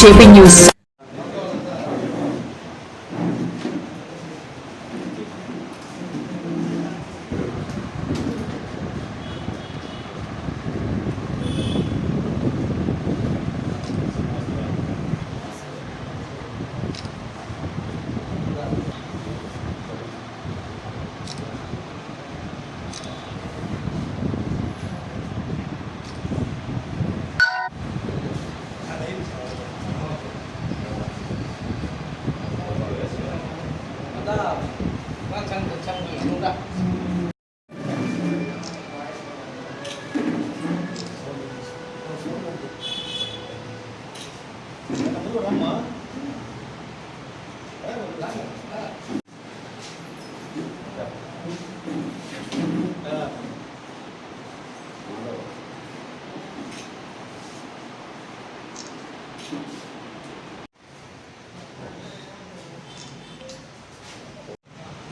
JP News. Máy xăng từ.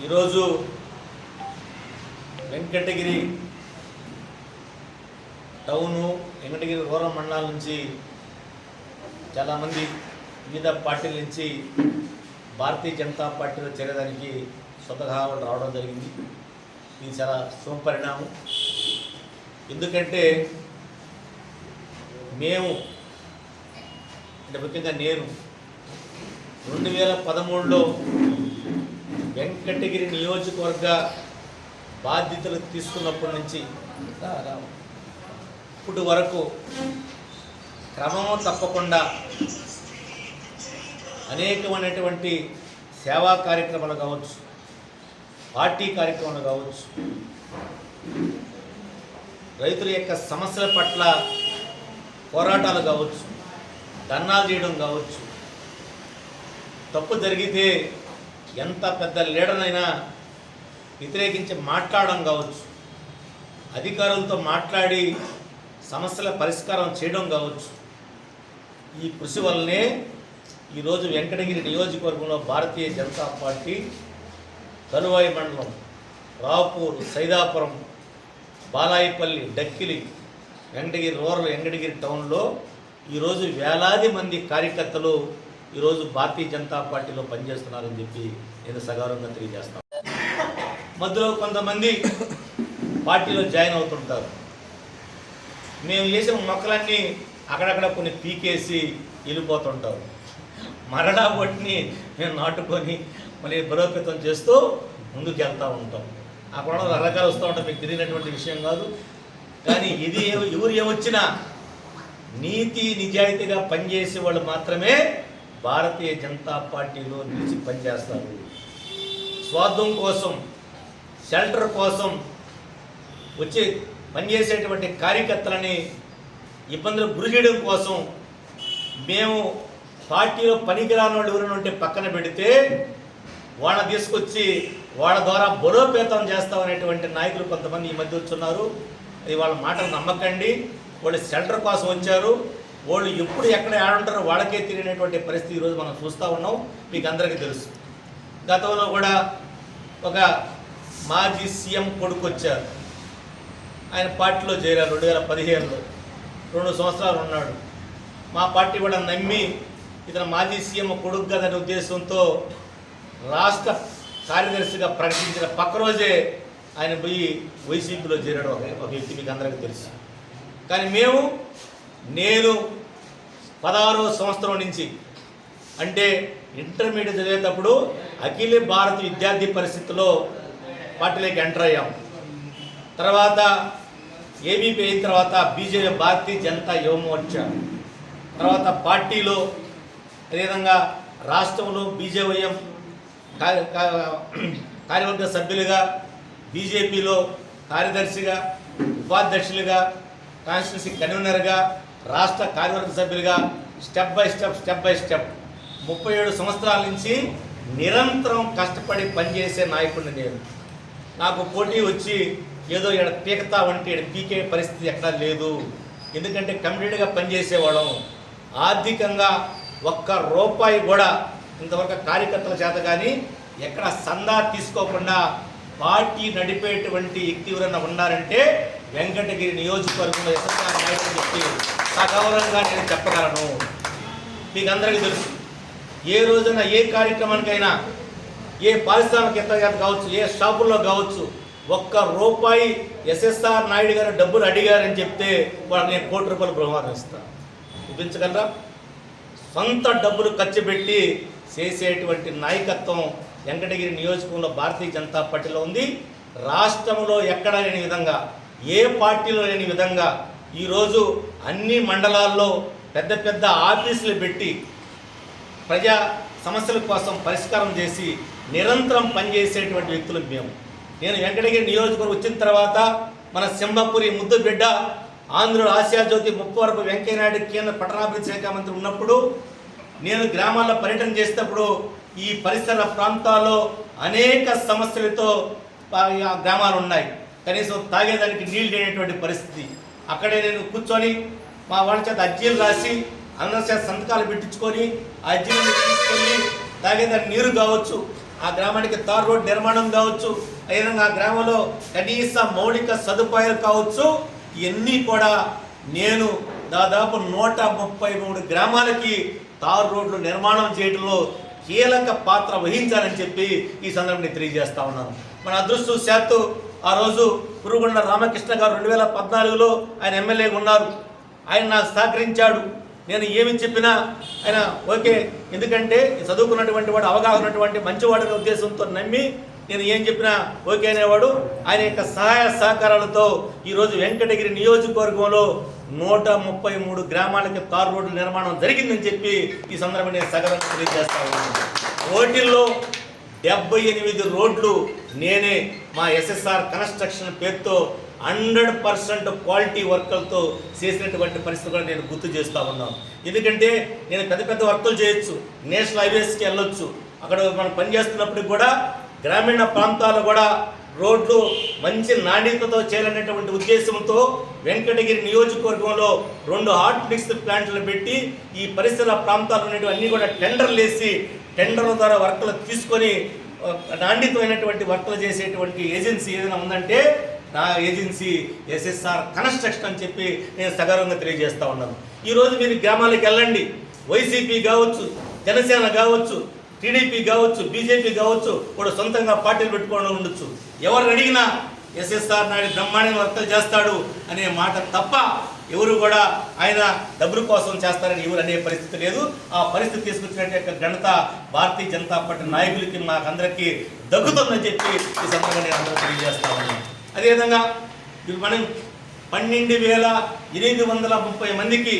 ఈరోజు Venkatagiri town Venkatagiri rural మండలాల నుంచి చాలామంది వివిధ పార్టీల నుంచి భారతీయ జనతా పార్టీలో చేరేదానికి స్వతహా రావడం జరిగింది. ఇది చాలా శుభపరిణామం ఎందుకంటే మేము అంటే ముఖ్యంగా నేను రెండు వేల పదమూడులో వెంకటగిరి నియోజకవర్గ బాధ్యతలు తీసుకున్నప్పటి నుంచి ఇప్పటి వరకు క్రమము తప్పకుండా అనేకమైనటువంటి సేవా కార్యక్రమాలు కావచ్చు పార్టీ కార్యక్రమాలు కావచ్చు రైతుల యొక్క సమస్యల పట్ల పోరాటాలు కావచ్చు ధర్నాలు చేయడం కావచ్చు తప్పు జరిగితే ఎంత పెద్ద లీడర్నైనా వ్యతిరేకించి మాట్లాడడం కావచ్చు. అధికారులతో మాట్లాడి సమస్యల పరిష్కారం చేయడం కావచ్చు. ఈ కృషి వల్లనే ఈరోజు వెంకటగిరి నియోజకవర్గంలో భారతీయ జనతా పార్టీ కలువాయి మండలం రావుపూర్ సైదాపురం బాలాయిపల్లి డక్కిలి వెంకటగిరి రూరల్ వెంకటగిరి టౌన్లో ఈరోజు వేలాది మంది కార్యకర్తలు ఈరోజు భారతీయ జనతా పార్టీలో పనిచేస్తున్నారని చెప్పి నేను సగౌరవంగా తెలియజేస్తాను. మధ్యలో కొంతమంది పార్టీలో జాయిన్ అవుతుంటారు. మేము చేసిన మొక్కలన్నీ అక్కడక్కడ కొన్ని పీకేసి వెళ్ళిపోతుంటారు. మరలా వాటిని మేము నాటుకొని మళ్ళీ బలోపేతం చేస్తూ ముందుకు వెళ్తూ ఉంటాం అక్కడ రకరకాలు వస్తూ ఉంటాం మీకు తెలియనటువంటి విషయం కాదు. కానీ ఇది ఎవరు ఏమొచ్చినా నీతి నిజాయితీగా పనిచేసే వాళ్ళు మాత్రమే భారతీయ జనతా పార్టీలో నిలిచి పనిచేస్తారు. స్వార్థం కోసం షెల్టర్ కోసం వచ్చి పనిచేసేటువంటి కార్యకర్తలని ఇబ్బందులకు గురి చేయడం కోసం మేము పార్టీలో పనికిరాని వాళ్ళు ఎవరైనా ఉంటే పక్కన పెడితే వాళ్ళని తీసుకొచ్చి వాళ్ళ ద్వారా బలోపేతం చేస్తామనేటువంటి నాయకులు కొంతమంది ఈ మధ్య వచ్చున్నారు. అది వాళ్ళ మాటలు నమ్మకండి. వాళ్ళు షెల్టర్ కోసం వచ్చారు. వాళ్ళు ఎప్పుడు ఎక్కడ ఆడుంటారో వాళ్ళకే తెలియనటువంటి పరిస్థితి ఈరోజు మనం చూస్తూ ఉన్నాం. మీకు అందరికీ తెలుసు. గతంలో కూడా ఒక మాజీ సీఎం కొడుకు వచ్చారు ఆయన పార్టీలో చేరారు రెండు వేల పదిహేనులో. రెండు సంవత్సరాలు ఉన్నాడు. మా పార్టీ కూడా నమ్మి ఇతను మాజీ సీఎం కొడుకు కదనే ఉద్దేశంతో రాష్ట్ర కార్యదర్శిగా ప్రకటించిన పక్క రోజే ఆయన పోయి వైసీపీలో చేరాడు ఒక ఒక వ్యక్తి మీకు అందరికీ తెలుసు. కానీ మేము నేను పదహారవ సంవత్సరం నుంచి. అంటే ఇంటర్మీడియట్ చదివేటప్పుడు అఖిల భారత విద్యార్థి పరిస్థితిలో పార్టీలోకి ఎంటర్ అయ్యాం. తర్వాత ఏబీపీ అయిన తర్వాత బీజేపీ భారతీయ జనతా యువమోర్చా తర్వాత పార్టీలో అదేవిధంగా రాష్ట్రంలో బీజేవైఎం కార్యవర్గ సభ్యులుగా బీజేపీలో కార్యదర్శిగా ఉపాధ్యక్షులుగా కాన్స్టిట్యూన్సీ కన్వీనర్గా రాష్ట్ర కార్యవర్గ సభ్యులుగా step by step step by step ముప్పై ఏడు సంవత్సరాల నుంచి నిరంతరం కష్టపడి పనిచేసే నాయకుడిని నేను. నాకు పోటీ వచ్చి ఏదో ఇక్కడ పీకతా ఉంటే ఈడ పీకే పరిస్థితి ఎక్కడా లేదు. ఎందుకంటే కంప్లీట్గా పనిచేసేవాళ్ళం. ఆర్థికంగా ఒక్క రూపాయి కూడా ఇంతవరకు కార్యకర్తల చేత కానీ ఎక్కడ సందా తీసుకోకుండా పార్టీ నడిపేటువంటి వ్యక్తి ఎవరైనా ఉన్నారంటే వెంకటగిరి నియోజకవర్గంలో ఎస్ఎస్ఆర్ నాయకుడు చెప్పి సగౌరవంగా నేను చెప్పగలను. మీకు అందరికీ తెలుసు. ఏ రోజైనా ఏ కార్యక్రమానికైనా ఏ పారిశ్రామికవేత్త కావచ్చు ఏ షాపుల్లో కావచ్చు ఒక్క రూపాయి ఎస్ఎస్ఆర్ నాయుడు గారు డబ్బులు అడిగారని చెప్తే వాళ్ళకి నేను కోటి రూపాయలు ప్రమాదం ఇస్తాను చూపించగలరా? సొంత డబ్బులు ఖర్చు పెట్టి చేసేటువంటి నాయకత్వం వెంకటగిరి నియోజకవర్గంలో భారతీయ జనతా పార్టీలో ఉంది. రాష్ట్రంలో ఎక్కడ లేని విధంగా ఏ పార్టీలో లేని విధంగా ఈరోజు అన్ని మండలాల్లో పెద్ద పెద్ద ఆఫీసులు పెట్టి ప్రజా సమస్యల కోసం పరిష్కారం చేసి నిరంతరం పనిచేసేటువంటి వ్యక్తులు మేము. నేను వెంకటగిరి నియోజకవర్గం వచ్చిన తర్వాత మన సింహపురి ముద్దుబిడ్డ ఆంధ్రుడు ఆసియా జ్యోతి ముప్పవరపు వెంకయ్యనాయుడు కేంద్ర పట్టణాభివృద్ధి శాఖ మంత్రి ఉన్నప్పుడు నేను గ్రామాల్లో పర్యటన చేసేటప్పుడు ఈ పరిసర ప్రాంతాల్లో అనేక సమస్యలతో ఆ గ్రామాలు ఉన్నాయి. కనీసం తాగేదానికి నీళ్ళు లేనటువంటి పరిస్థితి. అక్కడే నేను కూర్చొని మా వాళ్ళ చేత అర్జీలు రాసి అందరి చేత సంతకాలు పెట్టించుకొని ఆ తీసుకొని తాగేదానికి నీరు కావచ్చు ఆ గ్రామానికి తార్ రోడ్ నిర్మాణం కావచ్చు అయినా ఆ గ్రామంలో కనీస మౌలిక సదుపాయాలు కావచ్చు ఇవన్నీ కూడా నేను దాదాపు నూట ముప్పై మూడు గ్రామాలకి తార్ రోడ్లు నిర్మాణం చేయడంలో కీలక పాత్ర వహించాలని చెప్పి ఈ సందర్భంగా తెలియజేస్తా ఉన్నాను. మన అదృష్టవశాత్తు ఆ రోజు పురుగుండ రామకృష్ణ గారు రెండు వేల పద్నాలుగులో ఆయన ఎమ్మెల్యేగా ఉన్నారు. ఆయన నాకు సహకరించాడు. నేను ఏమి చెప్పినా ఆయన ఓకే. ఎందుకంటే చదువుకున్నటువంటి వాడు అవగాహన ఉన్నటువంటి మంచివాడనే ఉద్దేశంతో నమ్మి నేను ఏం చెప్పినా ఓకే అనేవాడు. ఆయన యొక్క సహాయ సహకారాలతో ఈరోజు వెంకటగిరి నియోజకవర్గంలో నూట ముప్పై మూడు గ్రామాలకి కార్ రోడ్డు నిర్మాణం జరిగిందని చెప్పి ఈ సందర్భంగా నేను సగరంగా తెలియజేస్తా ఉన్నాను. ఓటిల్లో డెబ్బై ఎనిమిది రోడ్లు నేనే మా ఎస్ఎస్ఆర్ కన్స్ట్రక్షన్ పేరుతో హండ్రెడ్ పర్సెంట్ క్వాలిటీ వర్కులతో చేసినటువంటి పరిస్థితి కూడా నేను గుర్తు చేస్తూ ఉన్నాను. ఎందుకంటే నేను పెద్ద పెద్ద వర్కులు చేయొచ్చు నేషనల్ హైవేస్కి వెళ్ళొచ్చు. అక్కడ మనం పనిచేస్తున్నప్పుడు కూడా గ్రామీణ ప్రాంతాలు కూడా రోడ్లు మంచి నాణ్యతతో చేయాలనేటువంటి ఉద్దేశంతో వెంకటగిరి నియోజకవర్గంలో రెండు హాట్ మిక్స్ ప్లాంట్లు పెట్టి ఈ పరిసర ప్రాంతాలు ఉన్నటువంటి అన్నీ కూడా టెండర్లు వేసి టెండర్ల ద్వారా వర్కలు తీసుకొని నాణ్యతమైనటువంటి వర్కలు చేసేటువంటి ఏజెన్సీ ఏదైనా ఉందంటే నా ఏజెన్సీ ఎస్ఎస్ఆర్ కన్స్ట్రక్షన్ అని చెప్పి నేను సగర్వంగా తెలియజేస్తా ఉన్నాను. ఈరోజు మీరు గ్రామాలకు వెళ్ళండి. వైసీపీ కావచ్చు జనసేన కావచ్చు టీడీపీ కావచ్చు బీజేపీ కావచ్చు కూడా సొంతంగా పార్టీలు పెట్టుకోవడం ఉండొచ్చు. ఎవరు అడిగినా ఎస్ఎస్ఆర్ నాయుడు బ్రహ్మాండంగా వర్తలు చేస్తాడు అనే మాట తప్ప ఎవరు కూడా ఆయన డబ్బుల కోసం చేస్తారని ఎవరు అనే పరిస్థితి లేదు. ఆ పరిస్థితి తీసుకొచ్చినట్టు యొక్క ఘనత భారతీయ జనతా పార్టీ నాయకులకి మాకందరికీ దగ్గుతుందని చెప్పి ఈ సందర్భంగా నేను అందరూ తెలియజేస్తా ఉన్నాను. అదేవిధంగా మనం పన్నెండు వేల ఎనిమిది వందల ముప్పై మందికి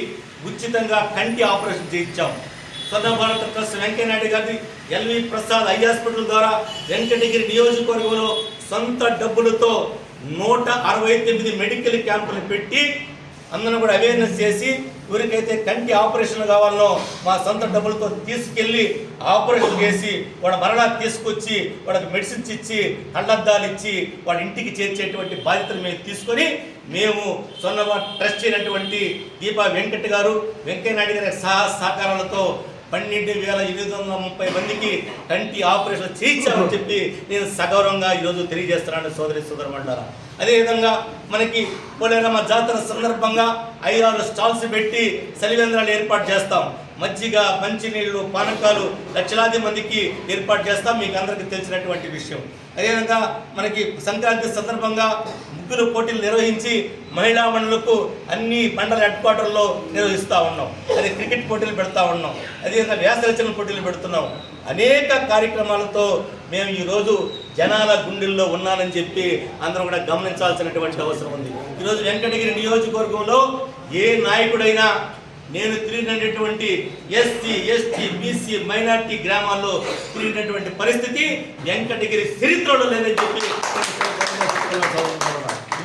ఉచితంగా కంటి ఆపరేషన్ చేయించాం. స్వర్ణ భారత ట్రస్ట్ వెంకయ్యనాయుడు గారి ఎల్వి ప్రసాద్ ఐ హాస్పిటల్ ద్వారా వెంకటగిరి నియోజకవర్గంలో సొంత డబ్బులతో నూట అరవై తొమ్మిది మెడికల్ క్యాంపులు పెట్టి అందరూ కూడా అవేర్నెస్ చేసి ఎవరికైతే కంటి ఆపరేషన్ కావాలనో మా సొంత డబ్బులతో తీసుకెళ్ళి ఆపరేషన్ చేసి వాడు మరలా తీసుకొచ్చి వాడికి మెడిసిన్స్ ఇచ్చి కళ్ళద్దాలు ఇచ్చి వాడి ఇంటికి చేర్చేటువంటి బాధ్యతలు మేము తీసుకొని మేము సొన్నవ ట్రస్ట్ అయినటువంటి దీపా వెంకట్ గారు వెంకయ్యనాయుడు గారి సహా సహకారాలతో పన్నెండు వేల ఎనిమిది వందల ముప్పై మందికి కంటి ఆపరేషన్ చేయించామని చెప్పి నేను సగౌరవంగా ఈరోజు తెలియజేస్తున్నాను సోదరి సోదరమంటారా అదేవిధంగా మనకి పోలేరమ్మ జాతర సందర్భంగా ఐదారు స్టాల్స్ పెట్టి సలివేంద్రాలు ఏర్పాటు చేస్తాం. మజ్జిగ మంచినీళ్ళు పానకాలు లక్షలాది మందికి ఏర్పాటు చేస్తాం. మీకు అందరికీ తెలిసినటువంటి విషయం. అదేవిధంగా మనకి సంక్రాంతి సందర్భంగా ముగ్గురు పోటీలు నిర్వహించి మహిళా మండలకు అన్ని మండల హెడ్ క్వార్టర్లో నిర్వహిస్తూ ఉన్నాం. అదే క్రికెట్ పోటీలు పెడతా ఉన్నాం. అదేవిధంగా వ్యాసరచన పోటీలు పెడుతున్నాం. అనేక కార్యక్రమాలతో మేము ఈరోజు జనాల గుండెల్లో ఉన్నానని చెప్పి అందరం కూడా గమనించాల్సినటువంటి అవసరం ఉంది. ఈరోజు వెంకటగిరి నియోజకవర్గంలో ఏ నాయకుడైనా నేను తిరిగినటువంటి ఎస్సీ ఎస్టీ బీసీ మైనార్టీ గ్రామాల్లో తిరిగినటువంటి పరిస్థితి వెంకటగిరి చరిత్రలో లేదని చెప్పి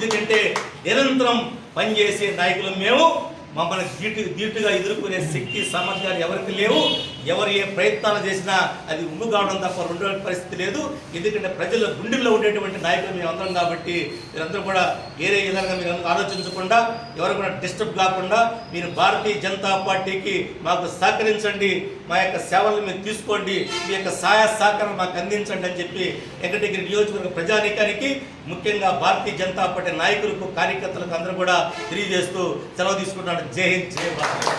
ఎందుకంటే నిరంతరం పనిచేసే నాయకులు మేము. మమ్మల్ని ధీటు ధీటుగా ఎదుర్కొనే శక్తి సామర్థ్యాలు ఎవరికి లేవు. ఎవరు ఏ ప్రయత్నాలు చేసినా అది ఉమ్ము కావడం తప్ప రెండో పరిస్థితి లేదు. ఎందుకంటే ప్రజల గుండెల్లో ఉండేటువంటి నాయకులు మేము అందరం కాబట్టి మీరందరూ కూడా వేరే విధంగా మీరు ఆలోచించకుండా ఎవరు కూడా డిస్టర్బ్ కాకుండా మీరు భారతీయ జనతా పార్టీకి మాకు సహకరించండి మా యొక్క సేవలను మీరు తీసుకోండి మీ యొక్క సహాయ సహకారం మాకు అందించండి అని చెప్పి వెంకటగిరి నియోజకవర్గ ప్రజానీకానికి ముఖ్యంగా భారతీయ జనతా పార్టీ నాయకులకు కార్యకర్తలకు అందరూ కూడా తెలియజేస్తూ సెలవు తీసుకుంటున్నాడు జై హింద్ జై భారత్.